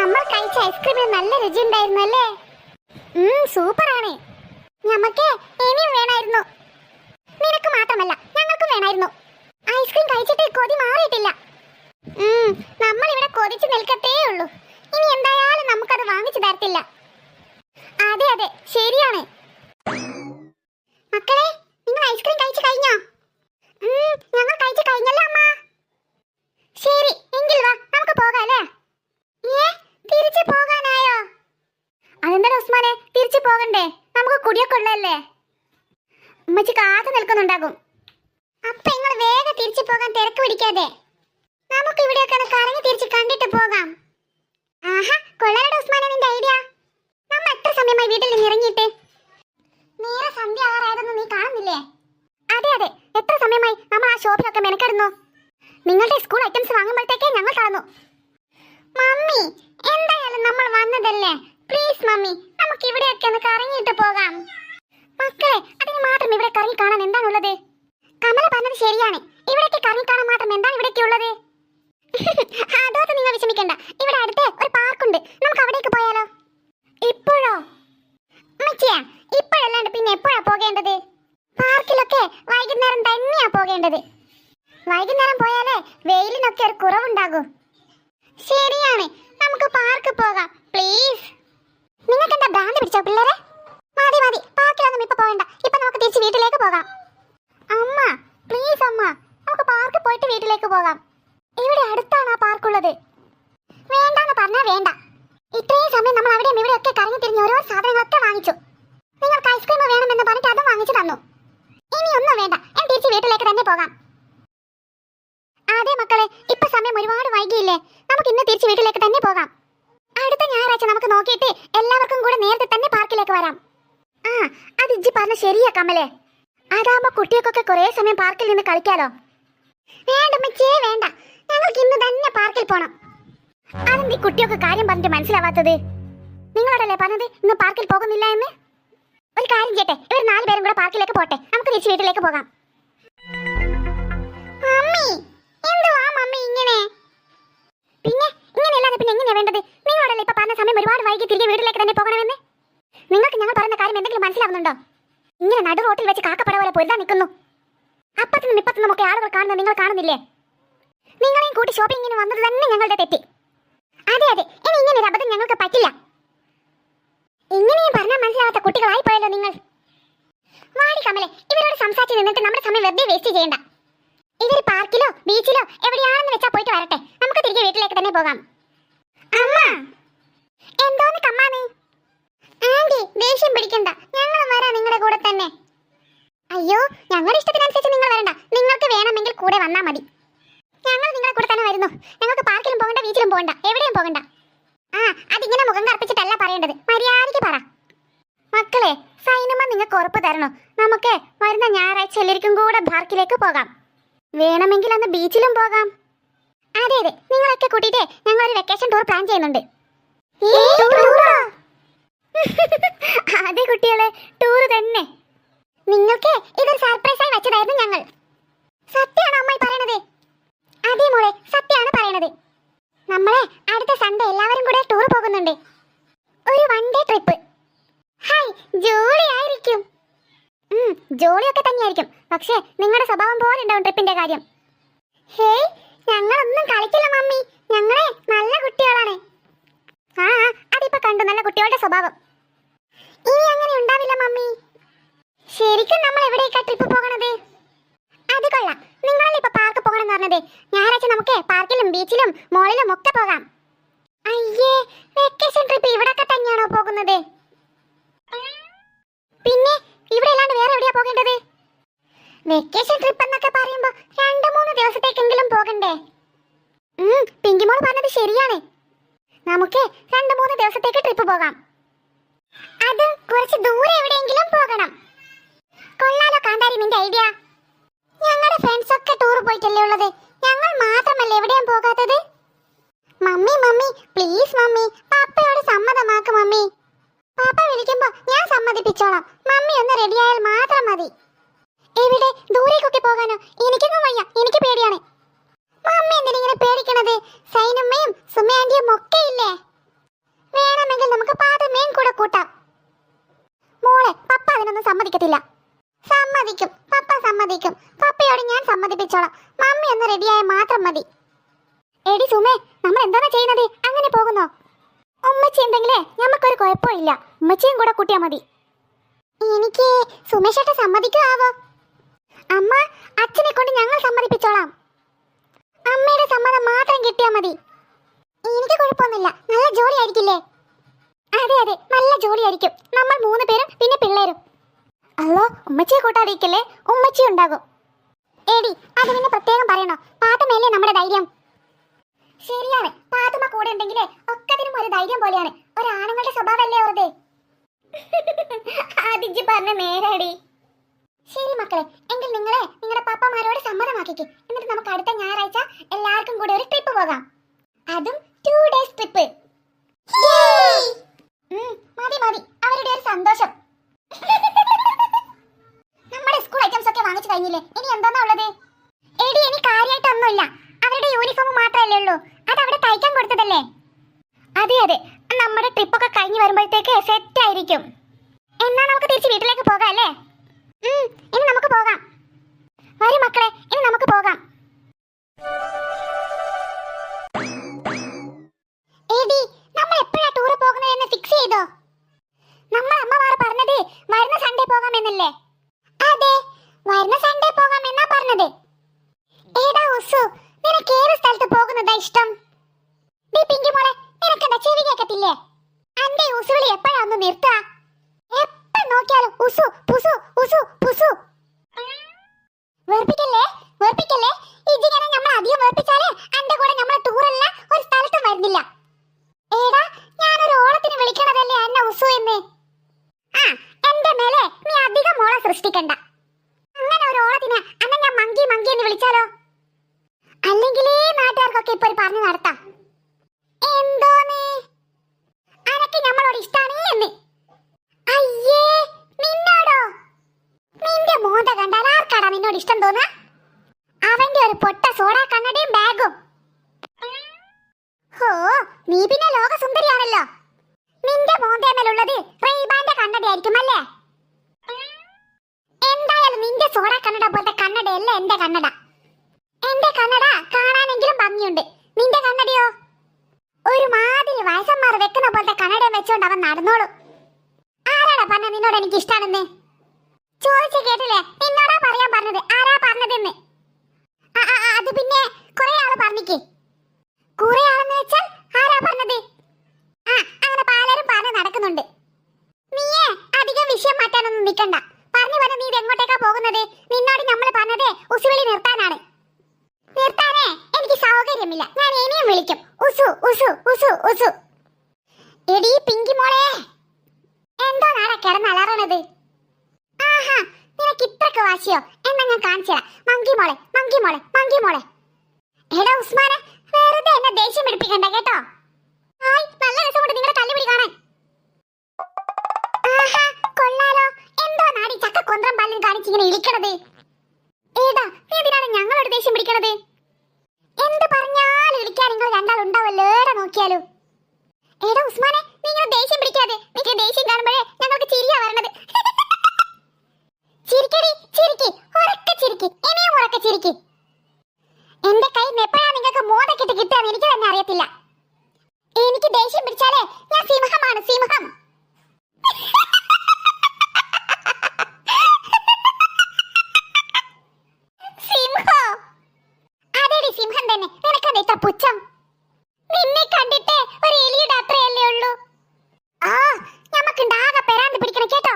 നമ്മൾ കഴിച്ച ഐസ്ക്രീമിന് നല്ല രുചി ഉണ്ടായിരുന്നു അല്ലേ? സൂപ്പർ ആണ് ഞമ്മക്ക് ഇനിയും വേണമായിരുന്നു നിനക്ക് മാത്രമല്ല ഞങ്ങൾക്കും വേണമായിരുന്നു ഐസ്ക്രീം കഴിച്ചിട്ട് കൊതി മാറിയിട്ടില്ല. നമ്മൾ ഇവിടെ കൊതിച്ചു നിൽക്കത്തേ ഉള്ളൂ. ഇനി എന്തായാലും നമുക്കത് വാങ്ങിച്ചു തരത്തില്ല. അതെ അതെ ശരിയാണ്. മക്കളെ നിങ്ങൾ ഐസ്ക്രീം കഴിച്ചു കഴിഞ്ഞോ? ഞങ്ങൾ കഴിച്ചു കഴിഞ്ഞല്ലോ അമ്മ. ശരി എങ്കിൽ വാ നമുക്ക് പോകാം അല്ലേ? ഏ? തിരിച്ചു പോകാനായോ? അതെന്താ ഉസ്മാനെ? തിരിച്ചു പോകണ്ടേ? നമുക്ക് കുടിയൊക്കെ ഉള്ളല്ലേ ഉമ്മച്ചി കാത്തു നിൽക്കുന്നുണ്ടാകും. അപ്പൊ നിങ്ങൾ വേഗം തിരിച്ചു പോകാൻ തിരക്ക് പിടിക്കാതെ. നമുക്ക് ഇവിടെയൊക്കെ കറങ്ങി തിരിച്ച് കണ്ടിട്ട് പോകാം. ആഹാ കൊള്ളാലോ ഉസ്മാനെ നിന്റെ ഐഡിയ. നമ്മ എത്ര സമയമായി നേരെ സന്ധ്യ നീ കാണുന്നില്ലേ? അതെ അതെ. എത്ര സമയമായി നമ്മൾ ആ നിങ്ങളുടെ സ്കൂൾ ഐറ്റംസ് വാങ്ങുമ്പോഴത്തേക്കേ ഞങ്ങൾ കാണുന്നു മമ്മി എന്തായാലും നമ്മൾ വന്നതല്ലേ? പ്ലീസ് മമ്മി നമുക്ക് ഇവിടെയൊക്കെ ഒന്ന് കറങ്ങിയിട്ട് പോകാം. മക്കളെ അതിന് മാത്രം ഇവിടെ കറങ്ങി കാണാൻ എന്താണുള്ളത് കമല പറഞ്ഞത് ശരിയാണ്. ഇവിടേക്ക് കറങ്ങി കാണാൻ മാത്രം എന്താണ് ഇവിടേക്ക് ഉള്ളത്? അതോട്ട് നിങ്ങൾ വിഷമിക്കണ്ട. ഇവിടെ അടുത്ത് ഒരു പാർക്കുണ്ട്. നമുക്ക് അവിടേക്ക് പോയാലോ? ഇപ്പോഴോ? ഉമ്മച്ചിയാ ഇപ്പോഴല്ലാണ്ട് പിന്നെ എപ്പോഴാ പോകേണ്ടത്? പാർക്കിലൊക്കെ വൈകുന്നേരം തന്നെയാ പോകേണ്ടത്. വൈകുന്നേരം പോയാലേ വെയിലിനൊക്കെ ഒരു കുറവുണ്ടാകും. ശരിയാണ്. നമുക്ക് പാർക്ക് പോകാം. പ്ലീസ് നിങ്ങൾക്ക് എന്താ ഭ്രാന്ത് പിടിച്ചോ പിള്ളേരെ? മതി മതി. പാർക്കിലൊന്നും ഇപ്പൊ പോകണ്ട. ഇപ്പൊ നമുക്ക് തിരിച്ച് വീട്ടിലേക്ക് പോകാം. അമ്മ പ്ലീസ് അമ്മ. നമുക്ക് പാർക്ക് പോയിട്ട് വീട്ടിലേക്ക് പോകാം. ഇവിടെ അടുത്താണ് ആ പാർക്കുള്ളത് വേണ്ടെന്ന് പറഞ്ഞാ വേണ്ട. ഇത്രയും സമയം നമ്മൾ അവിടെയും ഇവിടെയൊക്കെ കറങ്ങി തിരിഞ്ഞ് ഓരോ സാധനങ്ങളൊക്കെ വാങ്ങിച്ചു. നിങ്ങൾക്ക് ഐസ്ക്രീം വേണമെന്ന് പറഞ്ഞിട്ട് അതും വാങ്ങിച്ചു തന്നു ഇനി ഒന്നും വേണ്ട ഞാൻ തിരിച്ച് വീട്ടിലേക്ക് തന്നെ പോകാം അതെ മക്കളെ ഇപ്പൊ സമയം ഒരുപാട് വൈകിയില്ലേ നമുക്ക് ഇന്ന് തിരിച്ച് വീട്ടിലേക്ക് തന്നെ പോകാം അടുത്ത ഞായറാഴ്ച നമുക്ക് നോക്കിയിട്ട് എല്ലാവർക്കും കൂടെ നേരത്തെ തന്നെ പാർക്കിലേക്ക് വരാം ആ അത് ഇജ്ജി പറഞ്ഞ ശരിയാ കമലേ അതാകുമ്പോ കുട്ടികൾക്കൊക്കെ കുറെ സമയം പാർക്കിൽ നിന്ന് കളിക്കാലോ. വേണ്ട മച്ചേ വേണ്ട. ഞങ്ങൾക്ക് ഇന്ന് തന്നെ പാർക്കിൽ പോണം. അതെന്ത് കുട്ടിയൊക്കെ കാര്യം പറഞ്ഞിട്ട് മനസ്സിലാവാത്തത്? നിങ്ങളോടല്ലേ പറഞ്ഞത്? ഇന്ന് പാർക്കിൽ പോകുന്നില്ല എന്ന്? ഒരു കാര്യം ചെയ്യട്ടെ. ഇവർ നാല് പേരും കൂടെ പാർക്കിലേക്ക് പോട്ടെ. നമുക്ക് തിരിച്ച് വീട്ടിലേക്ക് പോകാം. മമ്മി എന്തുവാ ഇങ്ങനെ? പിന്നെ ഇങ്ങനെയല്ലാതെ പിന്നെ എങ്ങനെയാ വേണ്ടത്? നിങ്ങളോടല്ലേ ഇപ്പൊ പറഞ്ഞ സമയം ഒരുപാട് വൈകി തിരികെ വീട്ടിലേക്ക് തന്നെ പോകണമെന്ന്? നിങ്ങൾക്ക് ഞങ്ങൾ പറയുന്ന കാര്യം എന്തെങ്കിലും മനസ്സിലാവുന്നുണ്ടോ? ഇങ്ങനെ നടു റോട്ടിൽ വെച്ച് കാക്കപ്പട പോലെ പൊരുതാൻ നിൽക്കുന്നു. അപ്പത്തിനും ഇപ്പത്തിനും ഒക്കെ ആളുകൾ കാണുന്നത് നിങ്ങൾ കാണുന്നില്ലേ? നിങ്ങളെയും കൂട്ടി ഷോപ്പിങ്ങിന് വന്നത് തന്നെ ഞങ്ങളുടെ തെറ്റി. അതെ അതെ. ഇനി ഇങ്ങനെ ഒരു അബദ്ധം ഞങ്ങൾക്ക് പറ്റില്ല. ഇങ്ങനെയും പറഞ്ഞാൽ മനസ്സിലാവാത്ത കുട്ടികളായി പോയല്ലോ നിങ്ങൾ. വാടി കമലെ ഇവരോട് സംസാരിച്ച് നിന്നിട്ട് നമ്മുടെ സമയം വെറുതെ വേസ്റ്റ് ചെയ്യണ്ട. ഇവർ പാർക്കിലോ ബീച്ചിലോ എവിടെയാണെന്ന് വെച്ചാൽ പോയിട്ട് വരട്ടെ. നമുക്ക് തിരികെ വീട്ടിലേക്ക് തന്നെ പോകാം. അമ്മ! എന്തോന്ന് കമ്മാന്ന്? ആന്റി ദേഷ്യം പിടിക്കണ്ട. ഞങ്ങൾ വരാം നിങ്ങളുടെ കൂടെ തന്നെ. അയ്യോ ഞങ്ങളുടെ ഇഷ്ടത്തിനനുസരിച്ച് നിങ്ങൾ വരണ്ട. നിങ്ങൾക്ക് വേണമെങ്കിൽ കൂടെ വന്നാൽ മതി. ഞങ്ങൾ നിങ്ങളുടെ കൂടെ തന്നെ വരുന്നു. ഞങ്ങൾക്ക് പാർക്കിലും പോകണ്ട ബീച്ചിലും പോകണ്ട എവിടെയും പോകണ്ട. ആ അതിങ്ങനെ മുഖം കറുപ്പിച്ചിട്ടല്ല പറയേണ്ടത്. മര്യാദയ്ക്ക് പറ. മക്കളെ സൈനമ്മ നിങ്ങൾക്ക് ഉറപ്പ് തരണം? നമുക്ക് വരുന്ന ഞായറാഴ്ച എല്ലാവർക്കും കൂടെ പാർക്കിലേക്ക് പോകാം. വേണമെങ്കിൽ അന്ന് ബീച്ചിലും പോകാം. അതെ അതെ. നിങ്ങളൊക്കെ കൂട്ടിയിട്ട് ഞങ്ങൾ ഒരു വെക്കേഷൻ ടൂർ പ്ലാൻ ചെയ്യുന്നുണ്ട് അതെ കുട്ടികളെ ടൂർ തന്നെ. നിങ്ങൾക്ക് ഇതൊരു സർപ്രൈസ് ആയി വെച്ചതായിരുന്നു ഞങ്ങൾ. സത്യമാണ് അമ്മ പറയണത്? അതെ മോളെ സത്യമാണ് പറയണത്. നമ്മളെ അടുത്ത സൺഡേ എല്ലാവരും കൂടെ ടൂർ പോകുന്നുണ്ട്. ഒരു one day trip hi jolly ആയിരിക്കും. ജോളിയൊക്കെ തന്നെയായിരിക്കും. പക്ഷേ നിങ്ങളുടെ സ്വഭാവം പോലെ ഉണ്ടാവും ട്രിപ്പിന്റെ കാര്യം. ഹേയ് ഞങ്ങളൊന്നും കളിക്കില്ല മമ്മി. ഞങ്ങളെ നല്ല കുട്ടികളാണ്. ആ, അതിപ്പോ കണ്ടു. നല്ല കുട്ടികളുടെ സ്വഭാവം. ഇനി അങ്ങനെ ഉണ്ടാവില്ല മമ്മി. ശരിക്കും നമ്മൾ എവിടേക്കാ ട്രിപ്പ് പോകണത്? അത് കൊള്ളാം. നിങ്ങളല്ലേ ഇപ്പൊ പാർക്ക് പോകണം എന്ന് പറഞ്ഞത്. ഞായറാഴ്ച നമുക്ക് പാർക്കിലും ബീച്ചിലും മോളിലും ഒക്കെ പോകാം. അയ്യേ വെക്കേഷൻ ട്രിപ്പ് ഇവിടൊക്കെ തന്നെയാണോ പോകുന്നത്? പിന്നെ ഇവിടെ അല്ലാണ്ട് വേറെ എവിടെയാ പോകേണ്ടത്? വെക്കേഷൻ ട്രിപ്പ് എന്നൊക്കെ പറയുമ്പോ രണ്ട് മൂന്ന് ദിവസത്തേക്കെങ്കിലും പോകണ്ടേ? പിങ്കിമോൾ പറഞ്ഞത് ശരിയാണ്. നമുക്ക് രണ്ട് മൂന്ന് ദിവസത്തേക്ക് ട്രിപ്പ് പോകാം. അത് കുറച്ച് ദൂരെ എവിടെയെങ്കിലും പോകണം. കൊള്ളാലോ കാന്താരി നിന്റെ ഐഡിയ. ഞങ്ങളുടെ ഫ്രണ്ട്സ് ഒക്കെ ടൂർ പോയിട്ടല്ലേ ഉള്ളത്? ഞങ്ങൾ മാത്രമല്ല എവിടെയും പോകാത്തത്? മമ്മി മമ്മി പ്ലീസ് മമ്മി പാപ്പയോട് സമ്മതമാക്ക് മമ്മി. പാപ്പ വിളിക്കുമ്പോ ഞാൻ സമ്മതിപ്പിച്ചോളാം. മമ്മി ഒന്ന് റെഡിയായാൽ മാത്രം മതി. എവിടെ? ദൂരേക്കൊക്കെ പോകാനോ? എനിക്കൊന്നും വയ്യ. എനിക്ക് പേടിയാണ്. മമ്മി എന്തിനിങ്ങനെ പേടിക്കണത്? സൈനമ്മയും സുമയാന്റിയും ഒക്കെ ഇല്ലേ? കൂട്ടാം. മോളെ പപ്പ അതിനൊന്നും സമ്മതിക്കത്തില്ല. സമ്മതിക്കും പപ്പ സമ്മതിക്കും. പപ്പയോട് ഞാൻ സമ്മതിപ്പിച്ചോളാം. മമ്മി ഒന്ന് റെഡിയായ മാത്രം മതി. എടി സുമേ നമ്മൾ എന്താണ് ചെയ്യുന്നത്? അങ്ങനെ പോകുന്നോ? ഉമ്മച്ചി ഉണ്ടെങ്കിലേ നമുക്കൊരു കുഴപ്പമില്ല. ഉമ്മച്ചിയും കൂടെ കൂട്ടിയാ മതി. എനിക്ക് സുമേഷേട്ട സമ്മതിക്കുമാവോ അമ്മ അച്ഛനെ കൊണ്ട് ഞങ്ങൾ സമ്മതിപ്പിച്ചോളാം. അമ്മയുടെ സമ്മതം മാത്രം കിട്ടിയാ മതി. എനിക്ക് കുഴപ്പമൊന്നുമില്ല. നല്ല ജോലി ആയിരിക്കില്ലേ അതെ അതെ. നല്ല ജോലി ആയിരിക്കും നമ്മൾ മൂന്ന് പേരും പിന്നെ പിള്ളേരും. അല്ലോ ഉമ്മച്ചിയെ കൂട്ടാതിരിക്കല്ലേ? ഉമ്മച്ചി ഉണ്ടാകും. ഏടി അത് പിന്നെ പ്രത്യേകം പറയണോ? പാത്തുമേലേ നമ്മുടെ ധൈര്യം? ശരിയാണ്. പാത്തുമ്മ കൂടെ ഉണ്ടെങ്കിലേ ഒക്കത്തിനും ഒരു ധൈര്യം പോലെയാണ്. ഒരാണുങ്ങളുടെ സ്വഭാവമല്ലേ അവരുടെ? അതിജി പറഞ്ഞ നേരടി. ശരി മക്കളെ എങ്കിൽ നിങ്ങളെ നിങ്ങളുടെ പപ്പമാരോട് സമ്മതമാക്കിക്ക്. എന്നിട്ട് നമുക്ക് അടുത്ത ഞായറാഴ്ച എല്ലാവർക്കും കൂടെ ഒരു ട്രിപ്പ് പോകാം. അതും ടു ഡേയ്സ് ട്രിപ്പ് മതി മതി. അവരുടെ ഒരു സന്തോഷം. നമ്മുടെ സ്കൂൾ ഐറ്റംസ് ഒക്കെ വാങ്ങിച്ചു കഴിഞ്ഞില്ലേ? ഇനി എന്താ ഉള്ളത്? എടി ഇനി കാര്യമായിട്ടൊന്നുമില്ല അവരുടെ യൂണിഫോം മാത്രമല്ലേ ഉള്ളൂ. അത് അവിടെ തയ്ക്കാൻ കൊടുത്തതല്ലേ? അതെ അതെ. നമ്മുടെ ട്രിപ്പൊക്കെ കഴിഞ്ഞ് വരുമ്പോഴത്തേക്ക് സെറ്റ് ആയിരിക്കും. എന്നാ നമുക്ക് തിരിച്ച് വീട്ടിലേക്ക് പോകാം അല്ലേ? ഇനി നമുക്ക് പോകാം. വരും മക്കളെ ഇനി നമുക്ക് പോകാം. എടി നമ്മൾ എപ്പോഴാ ടൂർ പോകുന്നതെന്ന് ഫിക്സ് ചെയ്തോ? നമ്മൾ അമ്മമാർ പറഞ്ഞത് വരുന്ന സൺഡേ പോകാമെന്നല്ലേ അതെ വരുന്ന സൺഡേ പോകാമെന്നാ പറഞ്ഞത്. ഏടാ ഉസു നിനക്ക് ഏത് സ്ഥലത്ത് പോകുന്നതാ ഇഷ്ടം? നീ പിങ്കി മോളെ നിനക്ക് എന്താ ചെവി കേക്കത്തില്ലേ? അന്റെ ഉസുവിളി എപ്പോഴാ ഒന്ന് നിർത്താ എപ്പോ നോക്കിയാലും ഉസു പുസു ഉസു പുസു. വെറുപ്പിക്കല്ലേ വെറുപ്പിക്കല്ലേ? ഇതിങ്ങനെ നമ്മൾ അധികം വെറുപ്പിച്ചാലേ അന്റെ കൂടെ നമ്മളെ ടൂറല്ല ഒരു സ്ഥലത്തും വരുന്നില്ല. ഏടാ ഞാനൊരു ഓളത്തിന് വിളിക്കണതല്ലേ എന്നെ ഉസു എന്ന്? ആ എന്റെ മേലെ നീ അധികം മോളെ സൃഷ്ടിക്കണ്ട. അങ്ങനെ ഒരു ഓളത്തിന് അന്ന ഞാൻ മങ്കി മങ്കി എന്ന് വിളിച്ചാലോ? അല്ലെങ്കിലേ നാട്ടുകാർക്കൊക്കെ ഇപ്പൊ ഒരു പറഞ്ഞു നടത്താം. എന്തോന്ന് അനക്ക് നമ്മളോട് ഇഷ്ടാണ് എന്ന്. അയ്യേ നിന്നോടോ? നിന്റെ മോന്ത കണ്ടാൽ നിന്നോട് ഇഷ്ടം തോന്നാ? അവന്റെ ഒരു പൊട്ട സോഡ കണ്ണടയും ബാഗും. ഹോ നീ പിന്നെ ലോക സുന്ദരിയാണല്ലോ നിന്റെ മോന്തേമേലുള്ളത് റെയ്ബാന്റെ കണ്ണടയായിരിക്കും അല്ലേ? എന്തായാലും നിന്റെ സോഡ കണ്ണട പോലത്തെ കണ്ണടയല്ല എന്റെ കണ്ണട. എന്റെ കണ്ണട കാണാനെങ്കിലും ഭംഗിയുണ്ട്. നിന്റെ കണ്ണടയോ? ഒരു മാതിരി വയസ്സന്മാർ വെക്കുന്ന പോലത്തെ കണ്ണട വെച്ചോണ്ട് അവൻ നടന്നോളൂ. ആരാടാ പറഞ്ഞ നിന്നോട് എനിക്ക് ഇഷ്ടാണെന്ന്? ചോദിച്ചു കേട്ടില്ലേ? നിന്നോടാ പറയാൻ പറഞ്ഞത്? ആരാ പറഞ്ഞതെന്ന്? അത് പിന്നെ കൊറേ ആൾ പറഞ്ഞിക്ക്. കുറെ ആളെന്ന് വെച്ചാൽ ആരാ പറഞ്ഞത് ആ അങ്ങനെ പലരും പറഞ്ഞ് നടക്കുന്നുണ്ട് നീയേ അധികം വിഷയം മാറ്റാനൊന്നും നിൽക്കണ്ട പറഞ്ഞു പറഞ്ഞ് നീ ഇത് എങ്ങോട്ടേക്കാ പോകുന്നത് നിന്നോട് നമ്മൾ പറഞ്ഞത് ഉസുവിളി നിർത്താനാണ് നിർത്താനേ എനിക്ക് സൗകര്യമില്ല ഞാൻ ഇനിയും വിളിക്കും ഉസു ഉസു ഉസു ഉസു എടീ പിങ്കി മോളെ എന്തോ നാളെ കിടന്ന് അലറണത് ആഹാ നിനക്ക് ഇത്രക്ക് വാശിയോ എന്നാ ഞാൻ കാണിച്ചു തരാം മങ്കി മോളെ മങ്കി മോളെ മങ്കി മോളെ എടാ ഉസ്മാനെ വെറുതെ എന്നെ ദേഷ്യം പിടിപ്പിക്കണ്ട കേട്ടോ ഹായ് നല്ല രസമുണ്ട് നിങ്ങളുടെ തല്ലുപിടി കാണാൻ ആഹാ കൊള്ളാലോ എന്തോ നാടി ചക്ക കൊന്ത്രം പല്ലും കാണിച്ചിങ്ങനെ ഇരിക്കണത് ഏടാ നീ എന്തിനാണ് ഞങ്ങളോട് ദേഷ്യം പിടിക്കണത് എന്ത് പറഞ്ഞാലും ഇരിക്കാൻ നിങ്ങൾ രണ്ടാൾ ഉണ്ടാവല്ലോ ഏടെ നോക്കിയാലും ഏടാ ഉസ്മാനെ നീ ഇങ്ങനെ ദേഷ്യം പിടിക്കാതെ നിനക്ക് ദേഷ്യം കാണുമ്പോഴേ ഞങ്ങൾക്ക് ചിരിയാ വരണത് ചിരിക്കടി ചിരിക്ക് ഉറക്കെ ചിരിക്ക് ഇനിയും ഉറക്കെ ചിരിക്ക് എന്റെ കൈ എപ്പോഴാ നിങ്ങൾക്ക് എനിക്ക് തന്നെ അറിയത്തില്ല. എനിക്ക് ദേഷ്യം പിടിച്ചാലേ ഞാൻ സിംഹമാണ് സിംഹം സിംഹോ അതെടി സിംഹം തന്നെ നിനക്കെന്താ ഇത്ര പുച്ഛം നിന്നെ കണ്ടിട്ട് ഒരു എലിയുടെ അത്രയല്ലേ ഉള്ളൂ ആ ഞമ്മക്കുണ്ടാകെ പെരാന്ത് പിടിക്കണം കേട്ടോ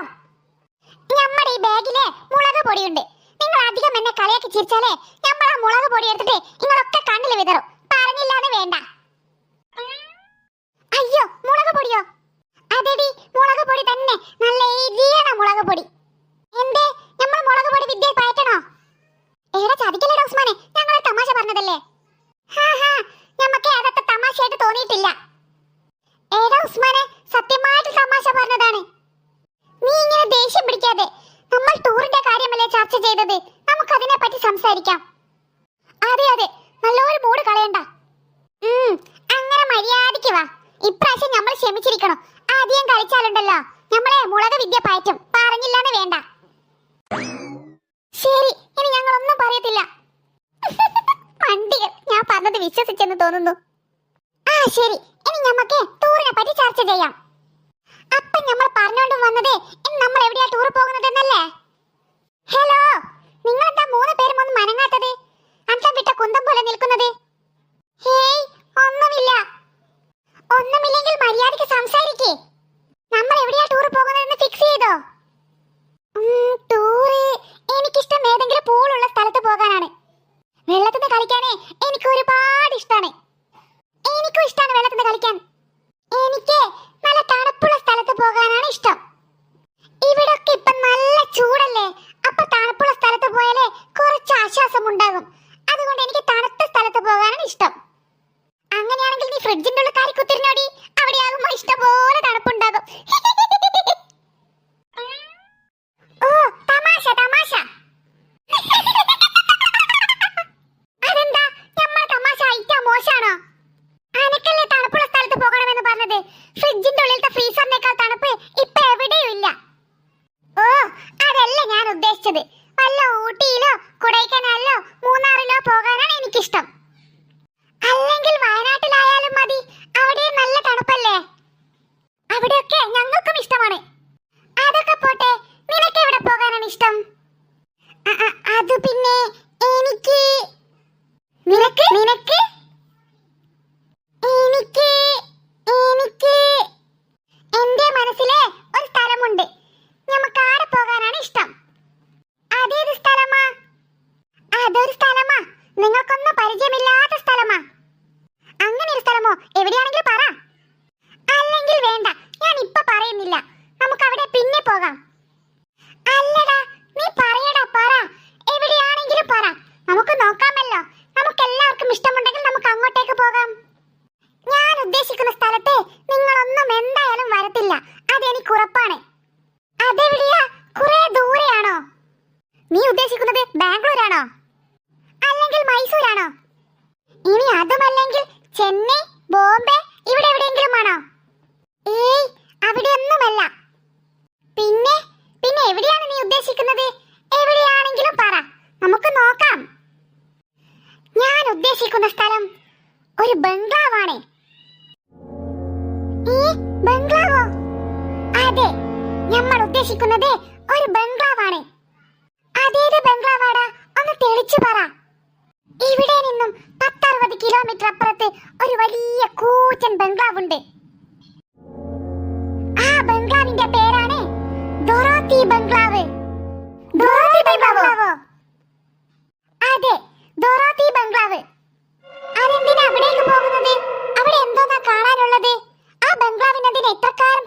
നമ്മുടെ ഈ ബാഗിലെ മുളക് പൊടിയുണ്ട് നിങ്ങൾ അധികം എന്നെ കളിയാക്കി ചിരിച്ചാലേ നമ്മൾ ആ മുളക് പൊടി എടുത്തിട്ട് നിങ്ങളൊക്കെ കണ്ണിൽ വിതറും പറഞ്ഞില്ലാന്ന് വേണ്ട അയ്യോ മുളക് പൊടിയോ അതെടി മുളക് പൊടി തന്നെ നല്ല എരിയണ മുളക് പൊടി എന്തേ നമ്മൾ മുളക് പൊടി വിദ്യ പയറ്റണോ ഏറെ ചതിക്കല്ലേടാ ഉസ്മാനെ ഞങ്ങൾ ഒരു തമാശ പറഞ്ഞതല്ലേ ഹാ ഹാ ഞമ്മക്ക് അതൊക്കെ തോന്നിയിട്ടില്ല ഏടാ ഉസ്മാനെ സത്യമായിട്ട് തമാശ പറഞ്ഞതാണ്. നീ ഇങ്ങനെ ദേഷ്യം പിടിക്കാതെ നമ്മൾ ടൂറിന്റെ കാര്യമല്ലേ ചർച്ച ചെയ്തത്? നമുക്ക് അതിനെ പറ്റി സംസാരിക്കാം. അതെ അതെ നല്ലൊരു മൂഡ് കളയണ്ട. അങ്ങനെ മര്യാദയ്ക്ക് വാ. ഇപ്രാവശ്യം നമ്മൾ ക്ഷമിച്ചിരിക്കണം. ആദ്യം കളിച്ചാലുണ്ടല്ലോ നമ്മളെ മുളക് വിദ്യ പയറ്റും. പറഞ്ഞില്ലാന്ന് വേണ്ട. ശരി ഇനി ഞങ്ങൾ ഒന്നും പറയത്തില്ല. പണ്ടികൾ ഞാൻ പറഞ്ഞത് വിശ്വസിച്ചെന്ന് തോന്നുന്നു. ശരി. ഇനി നമുക്ക് ടൂറിനെ പറ്റി ചർച്ച ചെയ്യാം. അപ്പൊ നമ്മൾ പറഞ്ഞോണ്ട് വന്നത് ഇനി നമ്മൾ എവിടെയാ ടൂർ പോകുന്നത് എന്നല്ലേ ഹലോ നിങ്ങൾ എന്താ മൂന്ന് പേരും ഒന്ന് മനങ്ങാത്തത്? അന്തം വിട്ട കുന്തം പോലെ നിൽക്കുന്നത്. ഹേയ് ഒന്നുമില്ല. ഒന്നുമില്ലെങ്കിൽ മര്യാദയ്ക്ക് സംസാരിക്കേ. നമ്മൾ എവിടെയാ ടൂർ പോകുന്നതെന്ന് ഫിക്സ് ചെയ്തോ? ടൂറ് എനിക്കിഷ്ടം ഏതെങ്കിലും പൂളുള്ള സ്ഥലത്ത് പോകാനാണ്. വെള്ളത്തിൽ കളിക്കാനേ എനിക്ക് ഒരുപാട് ഇഷ്ടമാണ് എനിക്കും ഇഷ്ടമാണ് വെള്ളത്തിൽ കളിക്കാൻ. എനിക്ക് നല്ല തണുപ്പുള്ള സ്ഥലത്ത് പോകാനാണ് ഇഷ്ടം. ഇവിടൊക്കെ ഇപ്പൊ നല്ല ചൂടല്ലേ? അപ്പൊ തണുപ്പുള്ള സ്ഥലത്ത് പോയാലേ കുറച്ച് ആശ്വാസം ഉണ്ടാകും അതുകൊണ്ട് എനിക്ക് തണുത്ത സ്ഥലത്ത് പോകാനാണ് ഇഷ്ടം. അങ്ങനെയാണെങ്കിൽ നീ ഫ്രിഡ്ജിന്റെ ഉള്ള കാരി കുത്തിരിഞ്ഞോടി അവിടെയാകുമ്പോ ഇഷ്ടംപോലെ തണുപ്പുണ്ടാകും ഓ തമാശ തമാശ അതെന്താ നമ്മൾ തമാശ ഐറ്റാ മോശാണോ അനക്കല്ലേ തണുപ്പുള്ള സ്ഥലത്ത് പോകണമെന്ന് പറഞ്ഞത് ഫ്രിഡ്ജിന്റെ ഉള്ളിലത്തെ ഫ്രീസറിനേക്കാൾ തണുപ്പ് ഇപ്പൊ എവിടെയും ഇല്ല ഓ അതല്ല ഞാൻ ഉദ്ദേശിച്ചത് വല്ല ഊട്ടിയിലോ കൊടൈക്കനാലിലോ മൂന്നാറിലോ പോകാനാണ് എനിക്കിഷ്ടം അല്ലെങ്കിൽ വയനാട്ടിലായാലും മതി അവിടെ നല്ല തണുപ്പല്ലേ അവിടെയൊക്കെ ഞങ്ങൾക്കും ഇഷ്ടമാണ് അതൊക്കെ പോട്ടെ നിനക്ക് എവിടെ പോകാനാണ് ഇഷ്ടം അ- അ- അത് പിന്നെ എനിക്ക് നിനക്ക് നിനക്ക് എനിക്ക് എനിക്ക് എന്റെ മനസ്സിലെ ഒരു സ്ഥലമുണ്ട് നമുക്ക് ആടെ പോകാനാണ് ഇഷ്ടം അതേത് സ്ഥലമാ അതൊരു സ്ഥലമാ നിങ്ങൾക്കൊന്നും പരിചയമില്ലാത്ത സ്ഥലമാ അങ്ങനെ ഒരു സ്ഥലമോ എവിടെയാണെങ്കിലും പറ അല്ലെങ്കിൽ വേണ്ട ഞാൻ ഇപ്പൊ പറയുന്നില്ല നമുക്ക് അവിടെ പിന്നെ പോകാം അല്ലടാ നീ പറയടാ പറ എവിടെയാണെങ്കിലും പറ നമുക്ക് നോക്കാമല്ലോ നമുക്ക് എല്ലാവർക്കും ഇഷ്ടമുണ്ടെങ്കിൽ നമുക്ക് അങ്ങോട്ടേക്ക് പോകാം ഞാൻ ഉദ്ദേശിക്കുന്ന സ്ഥലത്ത് നിങ്ങളൊന്നും എന്തായാലും വരത്തില്ല അതെനിക്ക് ഉറപ്പാണ് അതെവിടെയാ കുറെ ദൂരെയാണോ നീ ഉദ്ദേശിക്കുന്നത് ബാംഗ്ലൂരാണോ അല്ലെങ്കിൽ മൈസൂരാണോ? ഇനി അതുമല്ലെങ്കിൽ ചെന്നൈ ബോംബെ ഇവിടെ എവിടെയെങ്കിലും ആണോ? ഏയ് അവിടെയൊന്നുമല്ല. പിന്നെ പിന്നെ എവിടെയാണ് നീ ഉദ്ദേശിക്കുന്നത്? എവിടെയാണെങ്കിലും പറ. നമുക്ക് നോക്കാം. ഞാൻ ഉദ്ദേശിക്കുന്ന സ്ഥലം ഒരു ബംഗ്ലാവാണ്. ഈ ബംഗ്ലാവോ? അതെ നമ്മൾ ഉദ്ദേശിക്കുന്നത് ഒരു ബംഗ്ലാവാണ്. അതേത് ബംഗ്ലാവാടാ? ഒന്ന് തെളിച്ചു പറ. ഇവിടെ നിന്നും പത്തറുപത് കിലോമീറ്റർ അപ്പുറത്ത് ഒരു വലിയ കൂറ്റൻ ബംഗ്ലാവുണ്ട് ആ ബംഗ്ലാവിന്റെ പേരാണ് ദൊറോത്തി ബംഗ്ലാവ്. അതെ ബംഗ്ലാവ്. പോകുന്നത്? അവിടെ എന്തോന്നാ കാണാനുള്ളത്? ആ ബംഗ്ലാവിന് അതിന് എത്രക്കാരം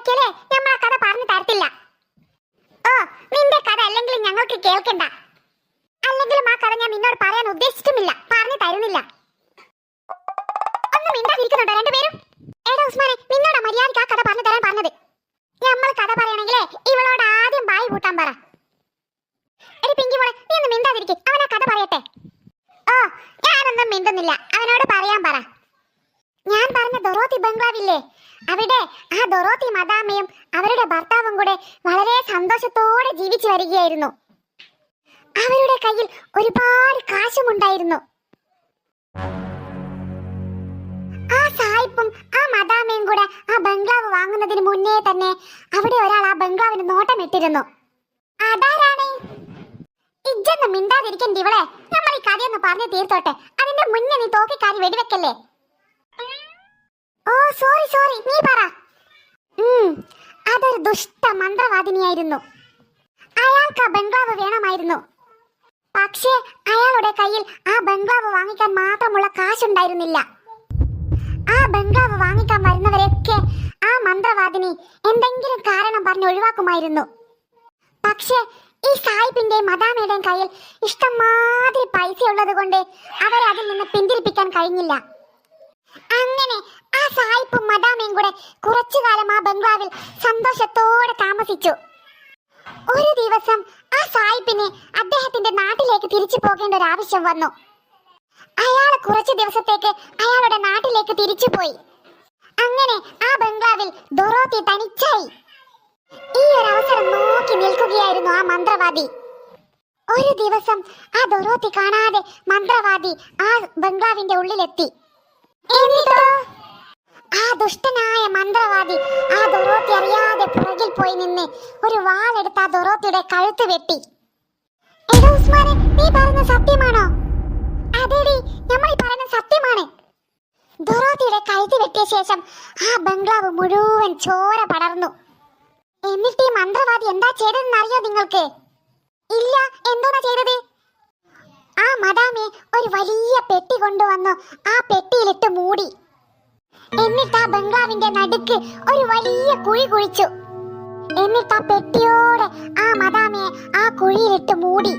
ഓവറാക്കിയാലേ നമ്മൾ ആ കഥ പറഞ്ഞു തരത്തില്ല. ഓ നിന്റെ കഥ അല്ലെങ്കിൽ ഞങ്ങൾക്ക് കേൾക്കണ്ട. അല്ലെങ്കിലും ആ കഥ ഞാൻ നിന്നോട് പറയാൻ ഉദ്ദേശിച്ചിട്ടുമില്ല. പറഞ്ഞു തരുന്നില്ല. ഒന്നും മിണ്ടാതിരിക്കുന്നുണ്ടോ രണ്ടുപേരും? എടാ ഉസ്മാനെ നിന്നോട് മര്യാദയ്ക്ക് ആ കഥ പറഞ്ഞു തരാൻ പറഞ്ഞത്. നമ്മൾ കഥ പറയണെങ്കിലേ ഇവളോട് ആദ്യം ബായി കൂട്ടാൻ പറ. എടി പിങ്കി മോളെ നീ ഒന്ന് മിണ്ടാതിരിക്കും. അവൻ ആ കഥ പറയട്ടെ. ഓ ഞാനൊന്നും മിണ്ടുന്നില്ല. അവനോട് പറയാൻ പറ. ഞാൻ പറഞ്ഞ ദൊറോത്തി ബംഗ്ലാവില്ലേ? അവിടെ ആ ദൊറോത്തി മദാമയും അവരുടെ ഭർത്താവും കൂടെ വളരെ സന്തോഷത്തോടെ ജീവിച്ചു വരികയായിരുന്നു. അവരുടെ കയ്യിൽ ഒരുപാട് കാശുമുണ്ടായിരുന്നു. ആ സായിപ്പും ആ മദാമയും കൂടെ ആ ബംഗ്ലാവ് വാങ്ങുന്നതിന് മുന്നേ തന്നെ അവിടെ ഒരാൾ ആ ബംഗ്ലാവിന് നോട്ടമിട്ടിരുന്നു. അതാരാണ്? ഇജ്ജൊന്ന് മിണ്ടാതിരിക്കണ്ട ഇവളെ. നമ്മൾ ഈ കഥയൊന്ന് പറഞ്ഞു തീർത്തോട്ടെ. അതിന്റെ മുന്നേ നീ തോക്കിക്കാരി വെടിവെക്കല്ലേ? ഓ സോറി സോറി നീ പറ. അതൊരു ദുഷ്ട മന്ത്രവാദിനിയായിരുന്നു. അയാൾക്ക് ആ ബംഗ്ലാവ് വേണമായിരുന്നു. പക്ഷേ അയാളുടെ കയ്യിൽ ആ ബംഗ്ലാവ് വാങ്ങിക്കാൻ മാത്രമുള്ള കാശുണ്ടായിരുന്നില്ല. ആ ബംഗ്ലാവ് വാങ്ങിക്കാൻ വരുന്നവരെയൊക്കെ ആ മന്ത്രവാദിനി എന്തെങ്കിലും കാരണം പറഞ്ഞ് ഒഴിവാക്കുമായിരുന്നു. പക്ഷേ ഈ സായിപ്പിന്റെയും മദാമയുടെയും കയ്യിൽ ഇഷ്ടംമാതിരി പൈസ ഉള്ളത് കൊണ്ട് അവരെ അതിൽ നിന്ന് പിന്തിരിപ്പിക്കാൻ കഴിഞ്ഞില്ല. അങ്ങനെ ആ സായിപ്പും മദാമയും കൂടെ കുറച്ചു കാലം ആ ബംഗ്ലാവിൽ സന്തോഷത്തോടെ താമസിച്ചു. ഒരു ദിവസം ആ സായിപ്പിനെ അദ്ദേഹത്തിന്റെ നാട്ടിലേക്ക് തിരിച്ചു പോകേണ്ട ഒരു ആവശ്യം വന്നു. അയാൾ കുറച്ചു ദിവസത്തേക്ക് അയാളുടെ നാട്ടിലേക്ക് തിരിച്ചു പോയി. അങ്ങനെ ആ ബംഗ്ലാവിൽ ദൊറോത്തി തനിച്ചായി. ഈ ഒരു അവസരം നോക്കി നിൽക്കുകയായിരുന്നു ആ മന്ത്രവാദി. ഒരു ദിവസം ആ ദൊറോത്തി കാണാതെ മന്ത്രവാദി ആ ബംഗ്ലാവിന്റെ ഉള്ളിലെത്തി. എന്നിട്ടോ ആ ദുഷ്ടനായ മന്ത്രവാദി ആ ദൊറോത്തി അറിയാതെ പുറകിൽ പോയി നിന്ന് ഒരു വാളെടുത്ത് ആ ദൊറോത്തിയുടെ കഴുത്ത് വെട്ടി. എടോ ഉസ്മാനെ നീ പറയുന്ന സത്യമാണോ? അതെടി നമ്മൾ പറയുന്നത് സത്യമാണ്. ദൊറോത്തിയുടെ കഴുത്ത് വെട്ടിയ ശേഷം ആ ബംഗ്ലാവ് മുഴുവൻ ചോര പടർന്നു. എന്നിട്ട് ഈ മന്ത്രവാദി എന്താ ചെയ്തതെന്ന് അറിയോ നിങ്ങൾക്ക്? ഇല്ല എന്തോന്നാ ചെയ്തത്? ആ മദാമെ ഒരു വലിയ പെട്ടി കൊണ്ടുവന്നു ആ പെട്ടിയിലിട്ട് മൂടി. എന്നിട്ട് ആ ബംഗ്ലാവിന്റെ നടുക്ക് ഒരു വലിയ കുഴി കുഴിച്ചു. എന്നിട്ട് ആ പെട്ടിയോടെ ആ മദാമയെ ആ കുഴിയിലിട്ട് മൂടി.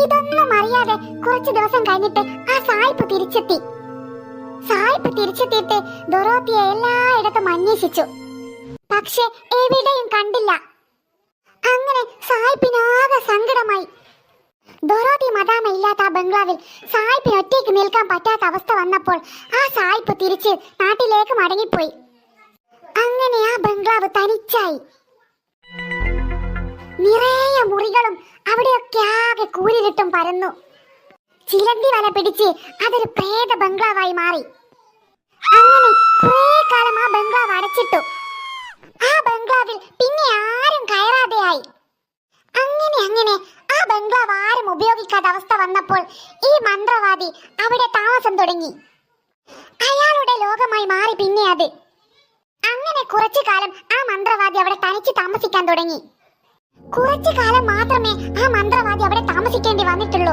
ഇതൊന്നും അറിയാതെ കുറച്ചു ദിവസം കഴിഞ്ഞിട്ട് ആ സായിപ്പ് തിരിച്ചെത്തി. സായിപ്പ് തിരിച്ചെത്തിയിട്ട് ദൊറോത്തിയെ എല്ലായിടത്തും അന്വേഷിച്ചു. പക്ഷെ എവിടെയും കണ്ടില്ല. അങ്ങനെ സായിപ്പിനാകെ സങ്കടമായി. ദൊറോത്തി മദാമ ഇല്ലാത്ത ആ ബംഗ്ലാവിൽ സായിപ്പിന് ഒറ്റയ്ക്ക് നിൽക്കാൻ പറ്റാത്ത അവസ്ഥ വന്നപ്പോൾ ആ സായിപ്പ് തിരിച്ച് നാട്ടിലേക്ക് മടങ്ങിപ്പോയി. അങ്ങനെ ആ ബംഗ്ലാവ് തനിച്ചായി. നിറയെ മുറികളും അവിടെയൊക്കെ ആകെ കൂരിരുട്ടും പരന്നു. ചിലന്തി വല പിടിച്ച് അതൊരു പ്രേത ബംഗ്ലാവായി മാറി. അങ്ങനെ കുറേ കാലം ആ ബംഗ്ലാവ് അടച്ചിട്ടു. ആ ബംഗ്ലാവിൽ പിന്നെ ആരും കയറാതെയായി. അങ്ങനെ അങ്ങനെ ആ ബംഗ്ലാവ് ആരും ഉപയോഗിക്കാത്ത അവസ്ഥ വന്നപ്പോൾ ഈ മന്ത്രവാദി അവിടെ താമസം തുടങ്ങി. അയാളുടെ ലോകമായി മാറി പിന്നെ അത്. അങ്ങനെ കുറച്ചു കാലം ആ മന്ത്രവാദി അവിടെ തനിച്ച് താമസിക്കാൻ തുടങ്ങി. കുറച്ചു കാലം മാത്രമേ ആ മന്ത്രവാദി അവിടെ താമസിക്കേണ്ടി വന്നിട്ടുള്ളൂ.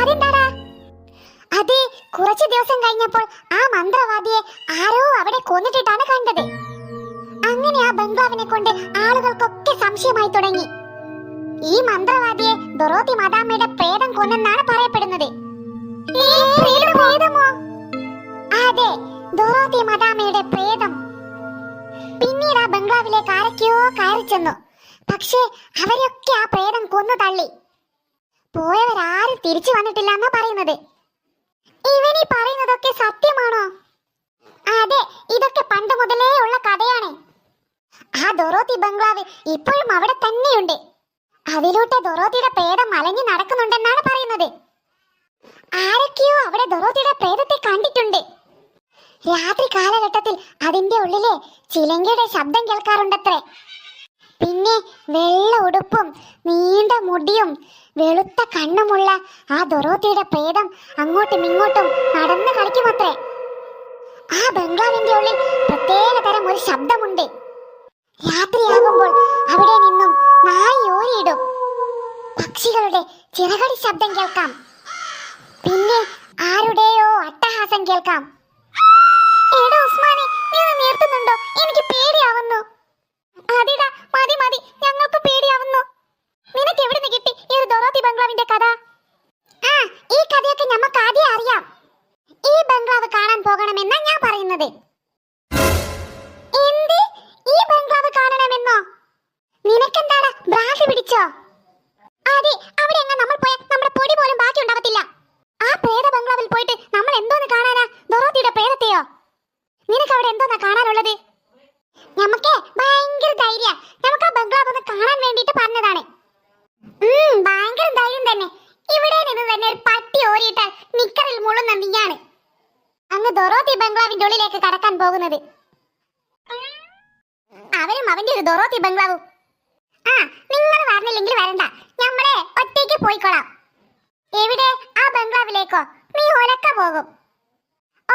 അതെന്താടാ? അത് കുറച്ചു ദിവസം കഴിഞ്ഞപ്പോൾ ആ മന്ത്രവാദിയെ ആരോ അവിടെ കൊന്നിട്ടിട്ടാണ് കണ്ടത്. അങ്ങനെ ആ ബംഗ്ലാവിനെ കൊണ്ട് ആളുകൾക്കൊക്കെ സംശയമായി തുടങ്ങി. ഈ മന്ത്രവാദിയെ ദൊറോത്തി മാതാമ്മയുടെ പ്രേതം കൊന്നെന്നാണ് പറയപ്പെടുന്നത്? അതെ ദൊറോത്തി മദാമയുടെ പ്രേതം. പിന്നീട് ആ ബംഗ്ലാവിലേക്ക് ആരൊക്കെയോ കയറി ചെന്നു. പക്ഷേ അവരൊക്കെ ആ പ്രേതം കൊന്നു തള്ളി. പോയവരാരും തിരിച്ചു വന്നിട്ടില്ല എന്നാ പറയുന്നത്. ഇവനീ പറയുന്നതൊക്കെ സത്യമാണോ? അതെ ഇതൊക്കെ പണ്ട് മുതലേ ഉള്ള കഥയാണ്. ആ ദൊറോത്തി ബംഗ്ലാവ് ഇപ്പോഴും അവിടെ തന്നെയുണ്ട്. അതിലൂടെ ദൊറോത്തിയുടെ പ്രേതം മലഞ്ഞു നടക്കുന്നുണ്ടെന്നാണ് പറയുന്നത്. ആരൊക്കെയോ അവിടെ ദൊറോത്തിയുടെ പ്രേതത്തെ കണ്ടിട്ടുണ്ട്. രാത്രി കാലഘട്ടത്തിൽ അതിന്റെ ഉള്ളിലെ ചിലങ്കയുടെ ശബ്ദം കേൾക്കാറുണ്ടത്രേ. പിന്നെ വെള്ള ഉടുപ്പും നീണ്ട മുടിയും വെളുത്ത കണ്ണുമുള്ള ആ ദൊറോത്തിയുടെ പ്രേതം അങ്ങോട്ടും ഇങ്ങോട്ടും നടന്നു കളിക്കുമത്രേ. ആ ബംഗ്ലാവിന്റെ ഉള്ളിൽ പ്രത്യേക തരം ഒരു ശബ്ദമുണ്ട്. രാത്രിയാകുമ്പോൾ അവിടെ നിന്നും നായി ഓരിയിടും പക്ഷികളുടെ ചിറകടി ശബ്ദം കേൾക്കാം. പിന്നെ ആരുടെയോ അട്ടഹാസം കേൾക്കാം. എടാ ഉസ്മാനെ നീ നിർത്തുന്നുണ്ടോ? എനിക്ക് പേടിയാവുന്നു. അതിടാ മതി മതി ഞങ്ങൾക്ക് പേടിയാവുന്നു. നിനക്ക് എവിടെ നിന്ന് കിട്ടി ഈ ഒരു ദൊറോത്തി ബംഗ്ലാവിന്റെ കഥ? ആ ഈ കഥയൊക്കെ ഞമ്മക്ക് ആദ്യം അറിയാം. ഈ ബംഗ്ലാവ് കാണാൻ പോകണമെന്നാ ഞാൻ പറയുന്നത്. ഈ ബംഗ്ലാവ് കാണണമെന്നോ? നിനക്കെന്താണ് ബ്രാഹി പിടിച്ചോ? അതെ അവിടെ എങ്ങനെ നമ്മൾ പോയ? നമ്മുടെ പൊടി പോലും ബാക്കി ഉണ്ടാവത്തില്ല. ആ പ്രേത ബംഗ്ലാവിൽ പോയിട്ട് നമ്മൾ എന്തോന്ന് കാണാനാ? ദൊറോത്തിയുടെ പ്രേതത്തെയോ? നിനക്ക് അവിടെ എന്തോന്നാ കാണാനുള്ളത്? നമുക്ക് ഭയങ്കര ധൈര്യ. നമുക്ക് ആ ബംഗ്ലാവ് ഒന്ന് കാണാൻ വേണ്ടിട്ട് പറഞ്ഞതാണ്. ഭയങ്കര ധൈര്യം തന്നെ. ഇവിടെ നിന്ന് തന്നെ ഒരു പട്ടി ഓരിയിട്ടാൽ നിക്കറിൽ മുള്ളുന്ന നീയാണ്. അങ്ങ് ദൊറോത്തി ബംഗ്ലാവിന്റെ ഉള്ളിലേക്ക് കടക്കാൻ പോകുന്നത്. അവനും അവന്റെ ഒരു ദൊറോത്തി ബംഗ്ലാവും. ആ നിങ്ങൾ വരണില്ലെങ്കിൽ വരണ്ട. ഞമ്മളെ ഒറ്റയ്ക്ക് പോയിക്കോളാം എവിടെ? ആ ബംഗ്ലാവിലേക്കോ. നീ ഒലക്ക പോകും.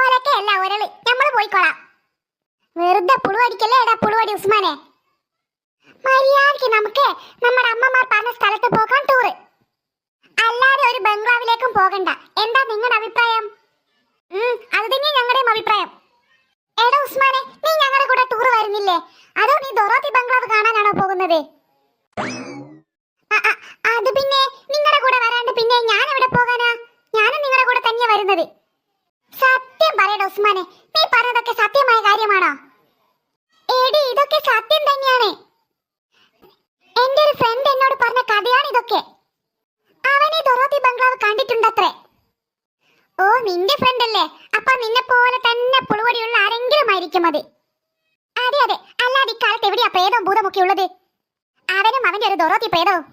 ഒലക്കയല്ല ഒരൾ. നമ്മൾ പോയിക്കോളാം വെറുതെ പുളുവടിക്കല്ലേ എടാ പുളുവടി ഉസ്മാനെ? മര്യാദയ്ക്ക് നമുക്ക് നമ്മുടെ അമ്മമാർ പറഞ്ഞ സ്ഥലത്ത് പോകാൻ ടൂറ് അല്ലാതെ ഒരു ബംഗ്ലാവിലേക്കും പോകണ്ട. എന്താ നിങ്ങളുടെ അഭിപ്രായം? അത് തന്നെ ഞങ്ങളുടെയും അഭിപ്രായം. എടാ ഉസ്മാനെ നീ ഞങ്ങളുടെ കൂടെ ടൂർ വരുന്നില്ലേ? അതോ നീ ദൊറോത്തി ബംഗ്ലാവ് കാണാനാണോ പോകുന്നത്? അത് പിന്നെ നിങ്ങളുടെ കൂടെ വരാണ്ട് പിന്നെ ഞാൻ എവിടെ പോകാനാ? ഞാനും നിങ്ങളുടെ കൂടെ തന്നെയാ വരുന്നത്. സത്യം പറയടാ ഉസ്മാനെ നീ പറഞ്ഞതൊക്കെ സത്യമായ കാര്യമാണോ? എടി ഇതൊക്കെ സത്യം തന്നെയാണ്. എന്റെ ഒരു ഫ്രണ്ട് എന്നോട് പറഞ്ഞ കഥയാണ് ഇതൊക്കെ. അവനെ ദൊറോത്തി ബംഗ്ലാവ് കണ്ടിട്ടുണ്ടത്രേ. ഓ നിന്റെ ഫ്രണ്ട് അല്ലേ? അപ്പൊ നിന്നെ പോലെ തന്നെ പുളുവടിയുള്ള ആരെങ്കിലും ആയിരിക്കും അത്. അതെ അതെ. അല്ലാതെ ഇക്കാലത്ത് എവിടെയാ പ്രേതവും ഭൂതമൊക്കെ ഉള്ളത്? അവനും അവന്റെ ഒരു ദൊറോത്തി പ്രേതവും.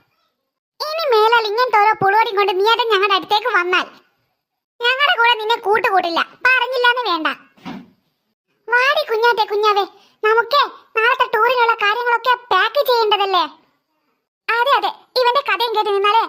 ഇനി മേലാൽ ഇങ്ങനത്തെ ഓരോ പുളുവടി കൊണ്ട് നീ അത് ഞങ്ങളുടെ അടുത്തേക്ക് വന്നാൽ. ഞങ്ങളുടെ കൂടെ നിന്നെ കൂട്ടുകൂട്ടില്ല പറഞ്ഞില്ലാന്ന് വേണ്ട. വാടി കുഞ്ഞാറ്റെ കുഞ്ഞാവേ. നമുക്ക് നാളത്തെ ടൂറിനുള്ള കാര്യങ്ങളൊക്കെ പാക്ക് ചെയ്യേണ്ടതല്ലേ? അതെ അതെ. ഇവന്റെ കഥയും കേട്ട് നിന്നാലേ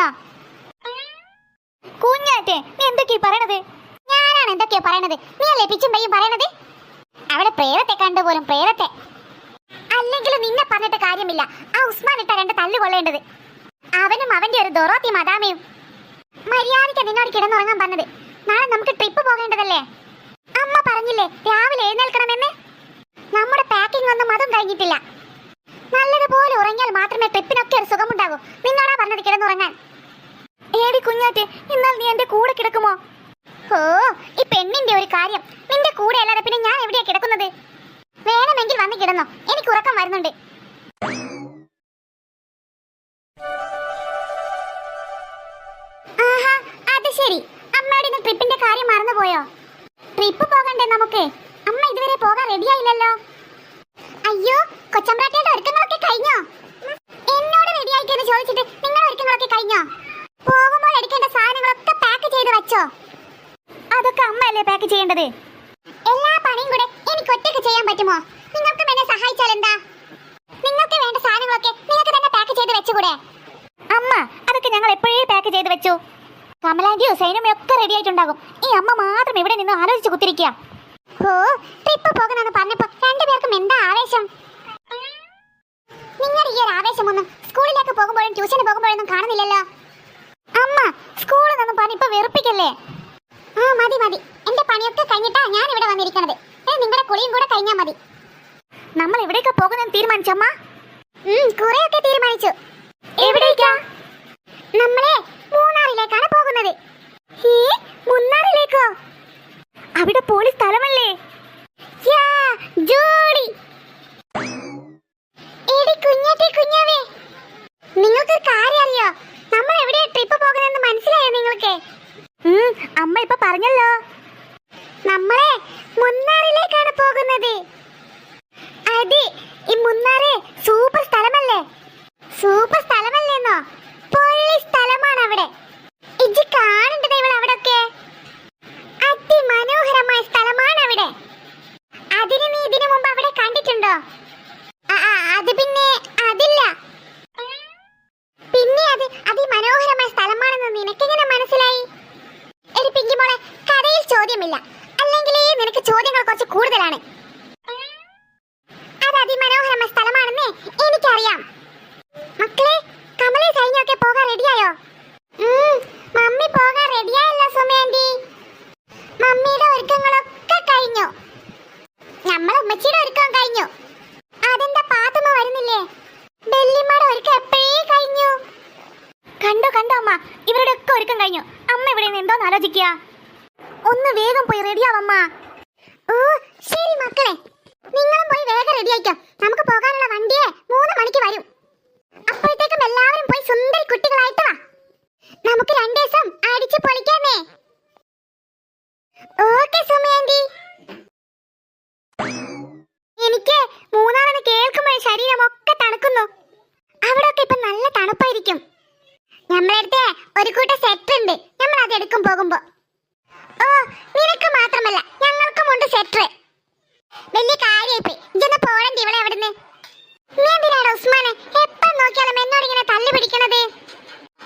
കൊടുത്തുകൂടായിരുന്നോ കുഞ്ഞാറ്റെ നീ എന്തൊക്കെയാ പറയണത്? ഞാനാണ് എന്തൊക്കെയാ പറയണത്? നീ അല്ലേ പിച്ചും പയ്യും പറയണത്? അവിടെ പ്രേതത്തെ കണ്ടു പോലും പ്രേതത്തെ. അല്ലെങ്കിൽ നിന്നെ പറഞ്ഞിട്ട് കാര്യമില്ല. ആ ഉസ്മാൻ ഇട്ട രണ്ട് തല്ല് കൊള്ളേണ്ടത്. അവനും അവന്റെ ഒരു ദൊറോത്തി മദാമയും മര്യാദയ്ക്ക് നിന്നോട് കിടന്നുറങ്ങാൻ പറഞ്ഞത്. നാളെ നമുക്ക് ട്രിപ്പ് പോകേണ്ടതല്ലേ? അമ്മ പറഞ്ഞില്ലേ രാവിലെ എഴുന്നേൽക്കണമെന്ന്? നമ്മുടെ പാക്കിംഗ് ഒന്നും അതും കഴിഞ്ഞിട്ടില്ല. നല്ലതുപോലെ ഉറങ്ങിയാൽ മാത്രമേ ട്രിപ്പിനൊക്കെ ഒരു സുഖമുണ്ടാകൂ. നിന്നോടാ പറഞ്ഞത് കിടന്നുറങ്ങാൻ. ഏടി കുഞ്ഞാറ്റെ എന്നാൽ നീ എന്റെ കൂടെ കിടക്കുമോ? ഓ ഈ പെണ്ണിന്റെ ഒരു കാര്യം. നിന്റെ കൂടെ അല്ലാതെ പിന്നെ ഞാൻ എവിടെയാ കിടക്കുന്നത്? വേണമെങ്കിൽ വന്ന് കിടന്നോ. എനിക്ക് ഉറക്കം വരുന്നുണ്ട്. അത് ശരി. അമ്മയുടെ ട്രിപ്പിന്റെ കാര്യം മറന്നുപോയോ? ട്രിപ്പ് പോകണ്ടേ നമുക്ക്? അമ്മ ഇതുവരെ പോകാൻ റെഡിയായില്ലല്ലോ അയ്യോ കൊച്ചമ്പ്രാട്ടിയുടെ എനിക്കറിയാം. നിനക്കും പോകുമ്പോ. ഓ നിനക്ക് മാത്രമല്ല ഞങ്ങൾക്കും ഉണ്ട് സെറ്റർ വലിയ കാര്യായിപ്പോയി. ഇതൊന്ന് പോകണ്ട ഇവിടെ എവിടുന്ന് നീ എന്തിനാണ് ഉസ്മാനെ? എപ്പം നോക്കിയാലും എന്നോട് ഇങ്ങനെ തല്ലു പിടിക്കണത്?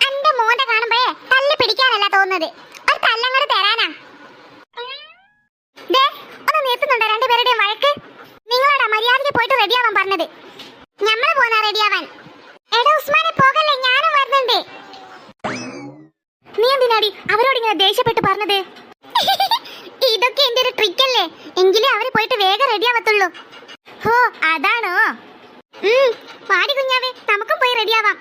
അന്റെ മോന്ത കാണുമ്പോഴേ തല്ലു പിടിക്കാനല്ല തോന്നുന്നത്. ഒരു തല്ലങ്ങോട് തരാനാ. ദേ ഒന്ന് നിർത്തുന്നുണ്ടോ രണ്ടുപേരുടെയും വഴക്ക്? നിങ്ങളോടാ മര്യാദയ്ക്ക് പോയിട്ട് റെഡിയാവാൻ പറഞ്ഞത്. ഞമ്മൾ പോന്നാ റെഡിയാവാൻ. എടാ ഉസ്മാനെ പോകല്ലേ? ഞാനും വരുന്നുണ്ട്. നീ എന്തിനാടി അവരോട് ഇങ്ങനെ ദേഷ്യപ്പെട്ട് പറഞ്ഞത്? ഇതൊക്കെ എന്റെ ഒരു ട്രിക്ക് അല്ലേ? എങ്കിലേ അവർ പോയിട്ട് വേഗം റെഡി ആവത്തുള്ളൂ. ഹോ അതാണോ? വാടി കുഞ്ഞാവേ നമുക്കും പോയി റെഡിയാവാം